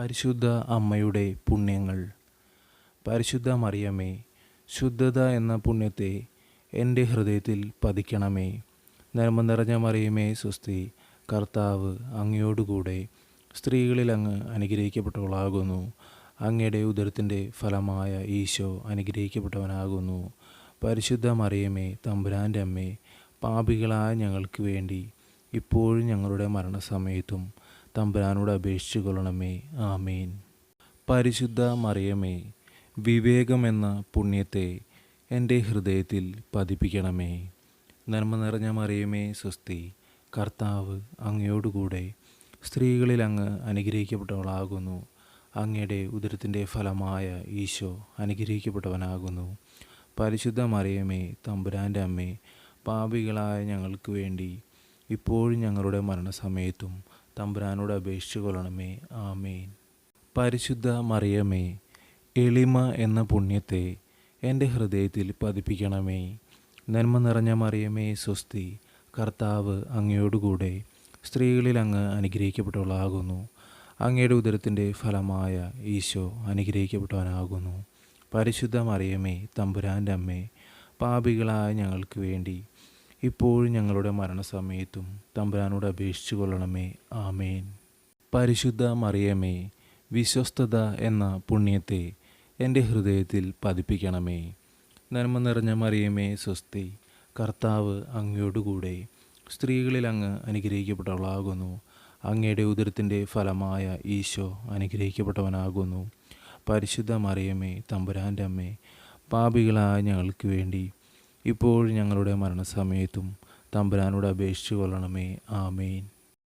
പരിശുദ്ധ അമ്മയുടെ പുണ്യങ്ങൾ. പരിശുദ്ധ മറിയമേ ശുദ്ധത എന്ന പുണ്യത്തെ എന്റെ ഹൃദയത്തിൽ പതിക്കണമേ. നന്മ നിറഞ്ഞ മറിയമേ സ്വസ്തി കർത്താവ് അങ്ങയോടുകൂടെ സ്ത്രീകളിൽ അങ്ങ് അനുഗ്രഹിക്കപ്പെട്ടവളാകുന്നു. അങ്ങയുടെ ഉദരത്തിന്റെ ഫലമായ ഈശോ അനുഗ്രഹിക്കപ്പെട്ടവനാകുന്നു. പരിശുദ്ധ മറിയമേ തമ്പുരാന്റെ അമ്മേ പാപികളായ ഞങ്ങൾക്ക് വേണ്ടി ഇപ്പോഴും ഞങ്ങളുടെ മരണസമയത്തും തമ്പുരാനോട് അപേക്ഷിച്ചു കൊള്ളണമേ ആമീൻ. പരിശുദ്ധ മറിയമേ വിവേകമെന്ന പുണ്യത്തെ എന്റെ ഹൃദയത്തിൽ പതിപ്പിക്കണമേ. നന്മ നിറഞ്ഞ മറിയമേ സ്വസ്തി കർത്താവ് അങ്ങയോടുകൂടെ സ്ത്രീകളിൽ അങ്ങ് അനുഗ്രഹിക്കപ്പെട്ടവളാകുന്നു. അങ്ങയുടെ ഉദരത്തിന്റെ ഫലമായ ഈശോ അനുഗ്രഹിക്കപ്പെട്ടവനാകുന്നു. പരിശുദ്ധ മറിയമേ തമ്പുരാന്റെ അമ്മേ പാപികളായ ഞങ്ങൾക്ക് വേണ്ടി ഇപ്പോഴും ഞങ്ങളുടെ മരണസമയത്തും തമ്പുരാനോട് അപേക്ഷിച്ചു കൊള്ളണമേ. ആമേൻ. പരിശുദ്ധ മറിയമേ എളിമ എന്ന പുണ്യത്തെ എന്റെ ഹൃദയത്തിൽ പതിപ്പിക്കണമേ. നന്മ നിറഞ്ഞ മറിയമേ സ്വസ്തി കർത്താവ് അങ്ങയോടുകൂടെ സ്ത്രീകളിൽ അങ്ങ് അനുഗ്രഹിക്കപ്പെട്ടവളാകുന്നു. അങ്ങയുടെ ഉദരത്തിന്റെ ഫലമായ ഈശോ അനുഗ്രഹിക്കപ്പെട്ടവനാകുന്നു. പരിശുദ്ധ മറിയമേ തമ്പുരാന്റെ അമ്മേ പാപികളായ ഞങ്ങൾക്ക് വേണ്ടി ഇപ്പോഴും ഞങ്ങളുടെ മരണസമയത്തും തമ്പുരാനോട് അപേക്ഷിച്ചു കൊള്ളണമേ. ആമേൻ. പരിശുദ്ധ മറിയമേ വിശ്വസ്തത എന്ന പുണ്യത്തെ എന്റെ ഹൃദയത്തിൽ പതിപ്പിക്കണമേ. നന്മ നിറഞ്ഞ മറിയമേ സ്വസ്തി കർത്താവ് അങ്ങയോടുകൂടെ സ്ത്രീകളിൽ അങ്ങ് അനുഗ്രഹിക്കപ്പെട്ടവളാകുന്നു. അങ്ങയുടെ ഉദരത്തിന്റെ ഫലമായ ഈശോ അനുഗ്രഹിക്കപ്പെട്ടവനാകുന്നു. പരിശുദ്ധ മറിയമേ തമ്പുരാന്റെ അമ്മേ പാപികളായ ഞങ്ങൾക്ക് വേണ്ടി ഇപ്പോഴും ഞങ്ങളുടെ മരണസമയത്തും തമ്പുരാനോട് അപേക്ഷിച്ചു കൊള്ളണമേ ആമേൻ.